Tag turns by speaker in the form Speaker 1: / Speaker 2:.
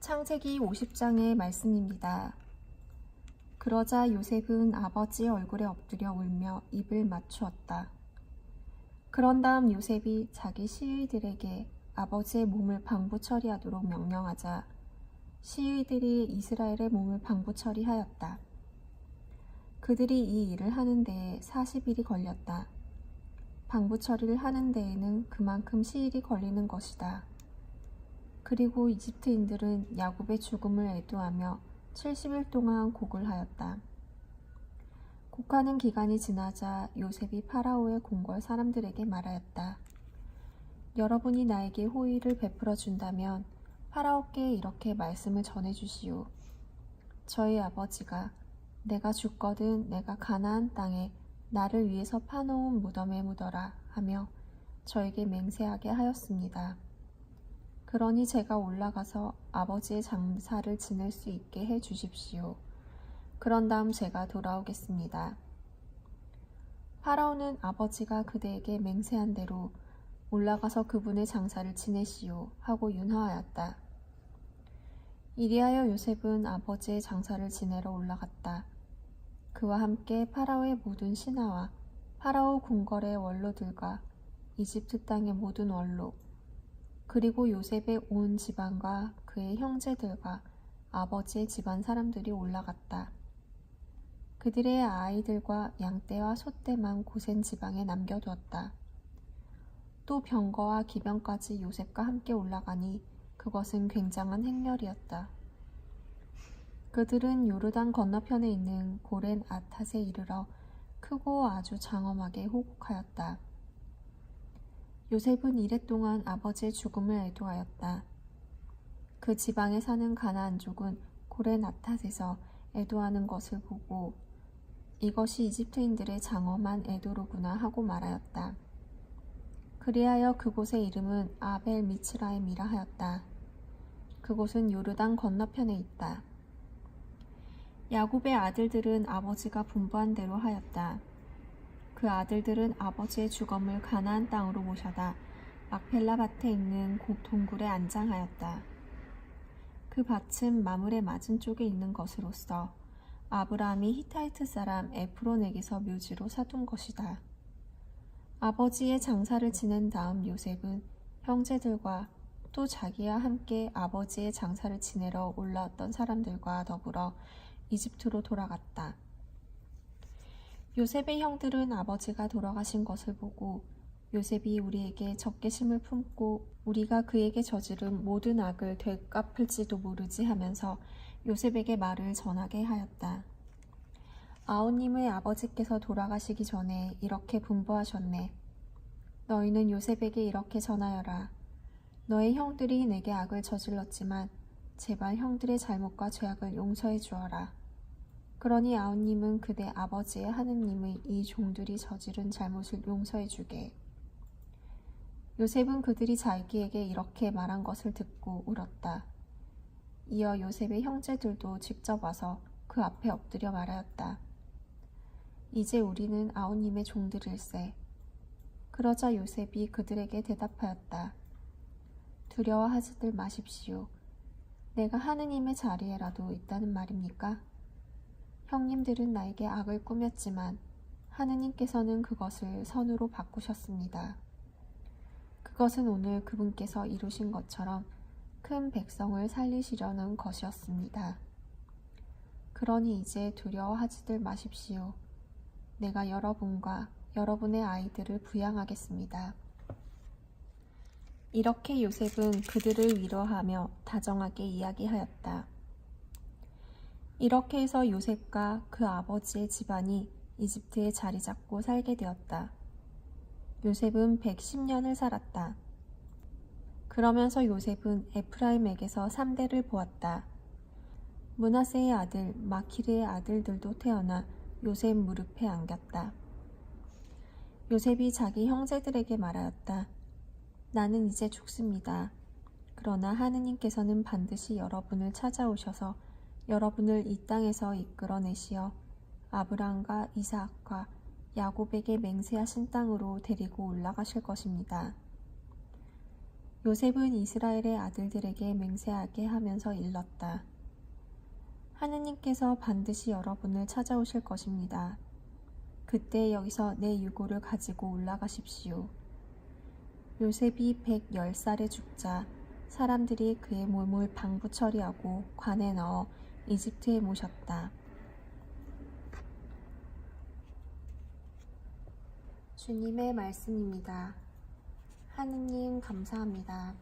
Speaker 1: 창세기 50장의 말씀입니다. 그러자 요셉은 아버지의 얼굴에 엎드려 울며 입을 맞추었다. 그런 다음 요셉이 자기 시위들에게 아버지의 몸을 방부 처리하도록 명령하자 시위들이 이스라엘의 몸을 방부 처리하였다. 그들이 이 일을 하는 데에 40일이 걸렸다. 방부 처리를 하는 데에는 그만큼 시일이 걸리는 것이다. 그리고 이집트인들은 야곱의 죽음을 애도하며 70일 동안 곡을 하였다. 곡하는 기간이 지나자 요셉이 파라오의 궁궐 사람들에게 말하였다. 여러분이 나에게 호의를 베풀어 준다면 파라오께 이렇게 말씀을 전해 주시오. 저희 아버지가 내가 죽거든 내가 가나안 땅에 나를 위해서 파놓은 무덤에 묻어라 하며 저에게 맹세하게 하였습니다. 그러니 제가 올라가서 아버지의 장사를 지낼 수 있게 해 주십시오. 그런 다음 제가 돌아오겠습니다. 파라오는 아버지가 그대에게 맹세한 대로 올라가서 그분의 장사를 지내시오 하고 윤화하였다. 이리하여 요셉은 아버지의 장사를 지내러 올라갔다. 그와 함께 파라오의 모든 신하와 파라오 궁궐의 원로들과 이집트 땅의 모든 원로, 그리고 요셉의 온 집안과 그의 형제들과 아버지의 집안 사람들이 올라갔다. 그들의 아이들과 양떼와 소떼만 고센 지방에 남겨두었다. 또 병거와 기병까지 요셉과 함께 올라가니 그것은 굉장한 행렬이었다. 그들은 요르단 건너편에 있는 고렌 아탓에 이르러 크고 아주 장엄하게 호곡하였다. 요셉은 이랫동안 아버지의 죽음을 애도하였다. 그 지방에 사는 가나안족은 고렌 아탓에서 애도하는 것을 보고 이것이 이집트인들의 장엄한 애도로구나 하고 말하였다. 그리하여 그곳의 이름은 아벨 미츠라임이라 하였다. 그곳은 요르단 건너편에 있다. 야곱의 아들들은 아버지가 분부한 대로 하였다. 그 아들들은 아버지의 주검을 가나안 땅으로 모셔다 막펠라 밭에 있는 곡 동굴에 안장하였다. 그 밭은 마물의 맞은 쪽에 있는 것으로서 아브라함이 히타이트 사람 에프론에게서 묘지로 사둔 것이다. 아버지의 장사를 지낸 다음 요셉은 형제들과 또 자기와 함께 아버지의 장사를 지내러 올라왔던 사람들과 더불어 이집트로 돌아갔다. 요셉의 형들은 아버지가 돌아가신 것을 보고 요셉이 우리에게 적개심을 품고 우리가 그에게 저지른 모든 악을 되갚을지도 모르지 하면서 요셉에게 말을 전하게 하였다. 아우님의 아버지께서 돌아가시기 전에 이렇게 분부하셨네. 너희는 요셉에게 이렇게 전하여라. 너의 형들이 내게 악을 저질렀지만 제발 형들의 잘못과 죄악을 용서해 주어라. 그러니 아우님은 그대 아버지의 하느님의 이 종들이 저지른 잘못을 용서해 주게. 요셉은 그들이 자기에게 이렇게 말한 것을 듣고 울었다. 이어 요셉의 형제들도 직접 와서 그 앞에 엎드려 말하였다. 이제 우리는 아우님의 종들일세. 그러자 요셉이 그들에게 대답하였다. 두려워하지들 마십시오. 내가 하느님의 자리에라도 있다는 말입니까? 형님들은 나에게 악을 꾸몄지만 하느님께서는 그것을 선으로 바꾸셨습니다. 그것은 오늘 그분께서 이루신 것처럼 큰 백성을 살리시려는 것이었습니다. 그러니 이제 두려워하지들 마십시오. 내가 여러분과 여러분의 아이들을 부양하겠습니다. 이렇게 요셉은 그들을 위로하며 다정하게 이야기하였다. 이렇게 해서 요셉과 그 아버지의 집안이 이집트에 자리 잡고 살게 되었다. 요셉은 110년을 살았다. 그러면서 요셉은 에프라임에게서 3대를 보았다. 문하세의 아들 마키르의 아들들도 태어나 요셉 무릎에 안겼다. 요셉이 자기 형제들에게 말하였다. 나는 이제 죽습니다. 그러나 하느님께서는 반드시 여러분을 찾아오셔서 여러분을 이 땅에서 이끌어내시어 아브라함과 이삭과 야곱에게 맹세하신 땅으로 데리고 올라가실 것입니다. 요셉은 이스라엘의 아들들에게 맹세하게 하면서 일렀다. 하느님께서 반드시 여러분을 찾아오실 것입니다. 그때 여기서 내 유고를 가지고 올라가십시오. 요셉이 110살에 죽자 사람들이 그의 몸을 방부 처리하고 관에 넣어 이집트에 모셨다. 주님의 말씀입니다. 하느님 감사합니다.